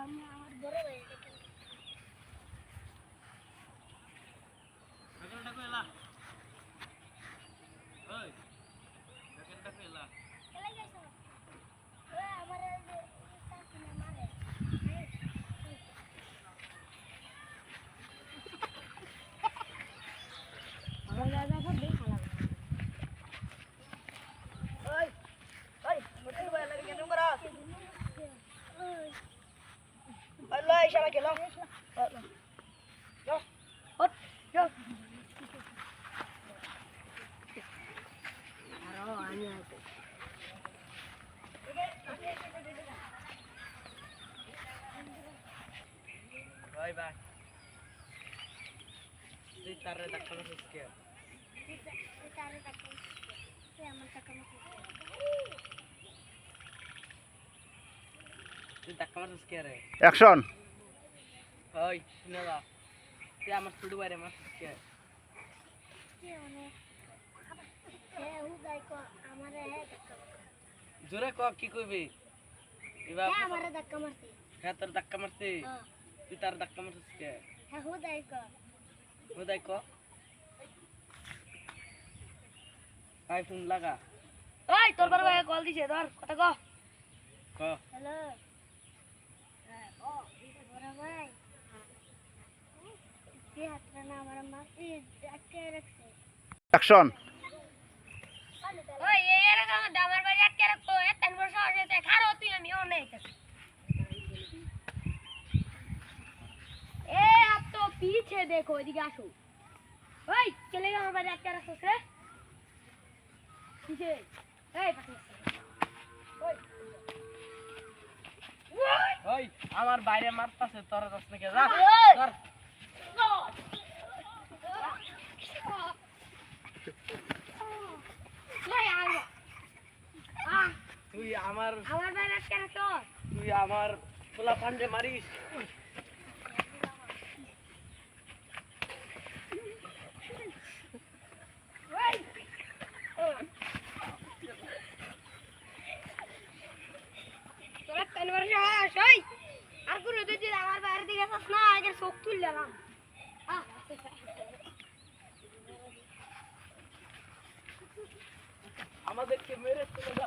আমি আমার বড় ভাই দেখেন বেকেন ডাকো এলা ওই বেকেন ডাকো এলা চলে গেছে ওই আমার এই যে কাকি না মারে আমার দাদা সব দেখা লাগে ওই ওই মোটে ভাই লাগে কেন করা আমি আছে ওই ভাই তুই তারে আমার তুই রে? অ্যাকশন ওই শুনে যা তুই আমার ছোট বাইরে মারছিস কে? কে কো আমারে জোরে ক কি কইবি? হ্যাঁ হ্যাঁ তোর ধাক্কা মারছি? হ্যাঁ তুই তার ধাক্কা মারছিস কে? হ্যাঁ হু গাই কো। ক। লাগা। ওই তোর বড় কল দিছে ধর কথা ক। হ্যালো হ্যাঁ ও এটা বড় ভাই কি হাতটা না আমার মাসি আটকে রাখছে অ্যাকশন ওই এই এরকম দামার বাড়ি আটকে রাখতো এত বড় শহর যেতে খারো তুই আমি অনেক এ আপ দেখো এদিকে আসো। ওই চলে গেল আমার বাড়ি আটকে রাখছো রে পিছে এই পাখি ওই। ওই আমার বাইরে মারতাছে তোর দশ থেকে যা ওই! ধর ওই আয় আ তুই আমার আমার বাড়ি আটকে রাখছো তুই আমার পোলা ফান্ডে মারিস। তোরা তিন বছর আস ওই। আর কোনো আমার বাইরে দিকে না আগে চোখ তুললাম আমাদেরকে মেরে চলে যা